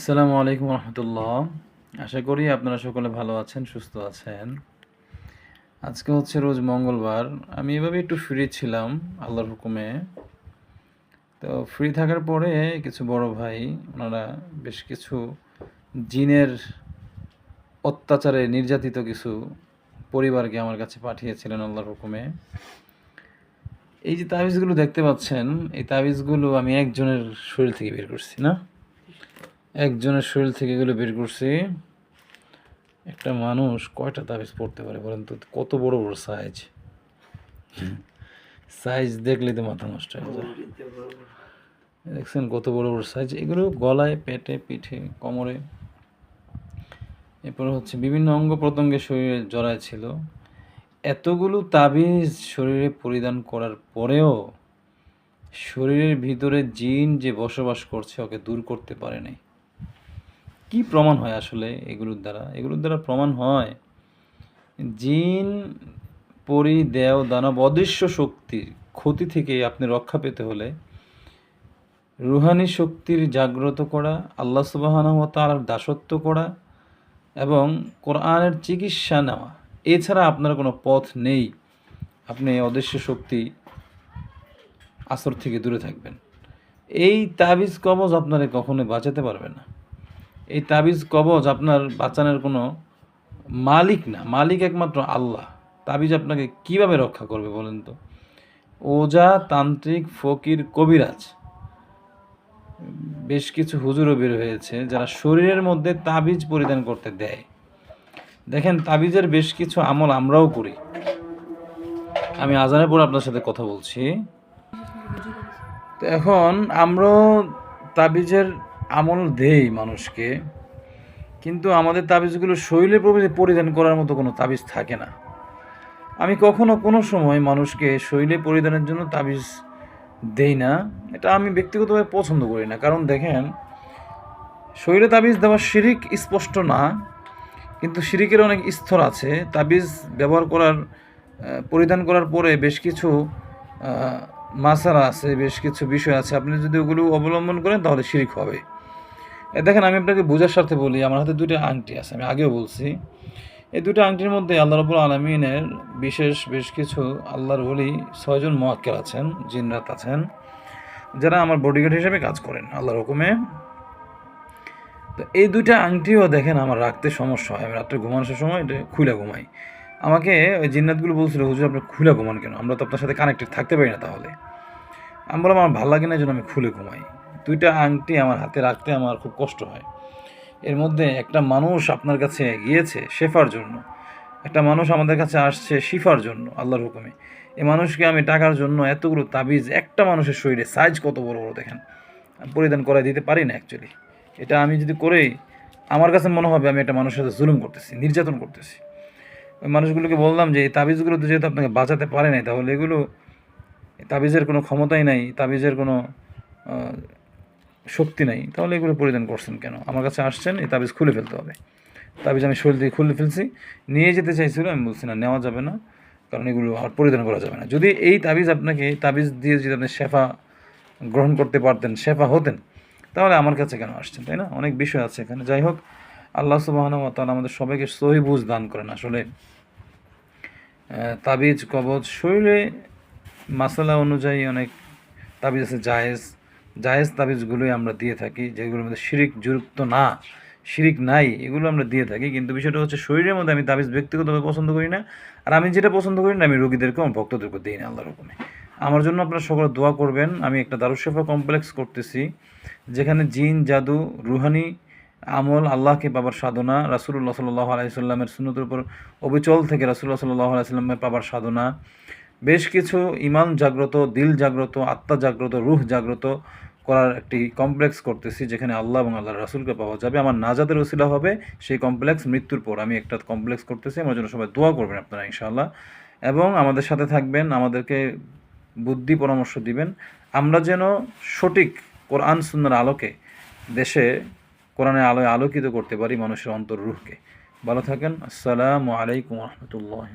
আসসালামু আলাইকুম রহমতুল্লাহ। আশা করি আপনারা সকলে ভালো আছেন, সুস্থ আছেন। আজকে হচ্ছে রোজ মঙ্গলবার। আমি এভাবে একটু ফ্রি ছিলাম, আল্লাহর হুকুমে। তো ফ্রি থাকার পরে কিছু বড় ভাই, ওনারা বেশ কিছু জিনের অত্যাচারে নির্যাতিত কিছু পরিবারকে আমার কাছে পাঠিয়েছিলেন আল্লাহর হুকুমে। এই যে তাবিজগুলো দেখতে পাচ্ছেন, এই তাবিজগুলো আমি একজনের শরীর থেকে বের করছি, না? একজনের শরীর থেকে এগুলো বের করছি। একটা মানুষ কয়টা তাবিজ পড়তে পারে বলেন তো? কত বড় বড় সাইজ সাইজ দেখলে তো মাথা নষ্ট হয়ে যায়। দেখছেন কত বড় বড় সাইজ এগুলো গলায় পেটে পিঠে কোমরে। এরপর হচ্ছে বিভিন্ন অঙ্গ প্রত্যঙ্গে শরীরে জড়ায় ছিল। এতগুলো তাবিজ শরীরে পরিধান করার পরেও শরীরের ভিতরে জিন যে বসবাস করছে ওকে দূর করতে পারে নাই। কি প্রমাণ হয় আসলে এগুলোর দ্বারা? এগুলোর দ্বারা প্রমাণ হয় জিন, পরি, দেও, দানব, অদৃশ্য শক্তির ক্ষতি থেকে আপনি রক্ষা পেতে হলে রুহানি শক্তির জাগ্রত করা, আল্লাহ সুবাহানা তার দাসত্ব করা এবং কোরআনের চিকিৎসা নেওয়া। এছাড়া আপনার কোনো পথ নেই। আপনি অদৃশ্য শক্তি আসর থেকে দূরে থাকবেন। এই তাবিজ কবজ আপনারে কখনোই বাঁচাতে পারবে না। এই তাবিজ কবজ আপনার বাঁচানোর কোনো মালিক না। মালিক একমাত্র আল্লাহ। তাবিজ আপনাকে কীভাবে রক্ষা করবে বলেন তো? ওজা, তান্ত্রিক, ফকির, কবিরাজ। বেশ কিছু হুজুরও বের হয়েছে যারা শরীরের মধ্যে তাবিজ পরিধান করতে দেয়। দেখেন, তাবিজের বেশ কিছু আমল আমরাও করি। আমি আজানের আপনার সাথে কথা বলছি। তো এখন আমরাও তাবিজের আমল দেই মানুষকে, কিন্তু আমাদের তাবিজগুলো শৈলে প্রভৃতি পরিধান করার মতো কোনো তাবিজ থাকে না। আমি কখনো কোনো সময় মানুষকে শৈলে পরিধানের জন্য তাবিজ দেই না। এটা আমি ব্যক্তিগতভাবে পছন্দ করি না। কারণ দেখেন শৈলে তাবিজ দেওয়া শিরিক স্পষ্ট না, কিন্তু শিরিকের অনেক স্তর আছে। তাবিজ ব্যবহার করার পরিধান করার পরে বেশ কিছু মাসারা আছে, বেশ কিছু বিষয় আছে। আপনি যদি ওগুলো অবলম্বন করেন, তাহলে শিরিক হবে। দেখেন আমি আপনাকে বোঝার স্বার্থে বলি, আমার হাতে দুটো আংটি আছে, আমি আগেও বলছি। এই দুটো আংটির মধ্যে আল্লাহ রবুল আলমিনের বিশেষ বেশ কিছু আল্লাহর বলি ছয়জন মোয়াক্কের আছেন জিনরাত আছেন, যারা আমার বডিগার্ড হিসেবে কাজ করেন আল্লাহর হুকুমে। তো এই দুইটা আংটিও দেখেন আমার রাখতে সমস্যা হয়, আমি রাত্রে ঘুমানোর সময় এটা খুলে ঘুমাই। আমাকে ওই জিন্নাতগুলো বলছিল, হুজুর, আপনি খুলে ঘুমান কেন? আমরা তো আপনার সাথে কানেক্টেড থাকতে পারি না তাহলে। আমি বললাম, আমার ভালো লাগে না জন্য আমি খুলে ঘুমাই। দুইটা আংটি আমার হাতে রাখতে আমার খুব কষ্ট হয়। এর মধ্যে একটা মানুষ আপনার কাছে গিয়েছে শেফার জন্য। একটা মানুষ আমাদের কাছে আসছে শিফার জন্য, আল্লাহর হুকুমে। এই মানুষকে আমি টাকার জন্য এতগুলো তাবিজ, একটা মানুষের শরীরে সাইজ কত বড় বড় দেখেন। পরিধান করাই দিতে পারি না অ্যাকচুয়ালি এটা আমি যদি করেই আমার কাছে মনে হবে আমি একটা মানুষের সাথে জুলুম করতেছি, নির্যাতন করতেছি। ওই মানুষগুলোকে বললাম যে, এই তাবিজগুলো তো যেহেতু আপনাকে বাঁচাতে পারে নাই, তাহলে এগুলো তাবিজের কোনো ক্ষমতাই নাই, তাবিজের কোনো শক্তি নাই, তাহলে এগুলো পরিধান করছেন কেন? আমার কাছে আসছেন, এই তাবিজ খুলে ফেলতে হবে। তাবিজ আমি শরীর দিয়ে খুলে ফেলছি, নিয়ে যেতে চাইছিল, আমি বলছি, না, নেওয়া যাবে না, কারণ এগুলো আর পরিধান করা যাবে না। যদি এই তাবিজ আপনাকে তাবিজ দিয়ে যদি আপনি শেফা গ্রহণ করতে পারতেন, শেফা হতেন, তাহলে আমার কাছে কেন আসছেন, তাই না? অনেক বিষয় আছে এখানে। যাই হোক, আল্লাহ সুবাহন আমাদের সবাইকে সহি বুঝ দান করেন। আসলে তাবিজ, কবজ, শরীরে মাসালা অনুযায়ী অনেক তাবিজ আছে, জায়েজ। জায়েজ তাবিজগুলোই আমরা দিয়ে থাকি, যেগুলোর মধ্যে শিরিক যুক্ত না, শিরিক নাই, এগুলো আমরা দিয়ে থাকি। কিন্তু বিষয়টা হচ্ছে শরীরের মধ্যে আমি তাবিজ ব্যক্তিগতভাবে পছন্দ করি না, আর আমি যেটা পছন্দ করি না, আমি রোগীদেরকে আমার ভক্তদেরকে দিই না আল্লাহর হুকুমে। আমার জন্য আপনারা সকলে দোয়া করবেন। আমি একটা দারুশেফা কমপ্লেক্স করতেছি, যেখানে জিন, জাদু, রুহানি, আমল, আল্লাহকে পাবার সাধনা রাসুল্লাহ সাল্লাহ আলাইসাল্লামের সুন্নতের উপর অবিচল থেকে রাসুল্লাহ সাল্লাহ আলাইসাল্লামের পাবার সাধনা। বেশ কিছু ইমান জাগ্রত, দিল জাগ্রত, আত্মা জাগ্রত, রুহ জাগ্রত করার একটি কমপ্লেক্স করতেছি যেখানে আল্লাহ এবং আল্লাহ রাসুলকে পাওয়া যাবে। আমার নাজাদের ওসিলা হবে সেই কমপ্লেক্স মৃত্যুর পর। আমি একটা কমপ্লেক্স করতেছি, আমার জন্য সবাই দোয়া করবেন আপনারা, ইনশাআল্লাহ। এবং আমাদের সাথে থাকবেন, আমাদেরকে বুদ্ধি পরামর্শ দিবেন। আমরা যেন সঠিক কোরআন সুন্দর আলোকে, দেশে কোরআনের আলোয় আলোকিত করতে পারি মানুষের অন্তর রুহকে ভালো থাকেন। আসসালামু আলাইকুম রহমতুল্লাহ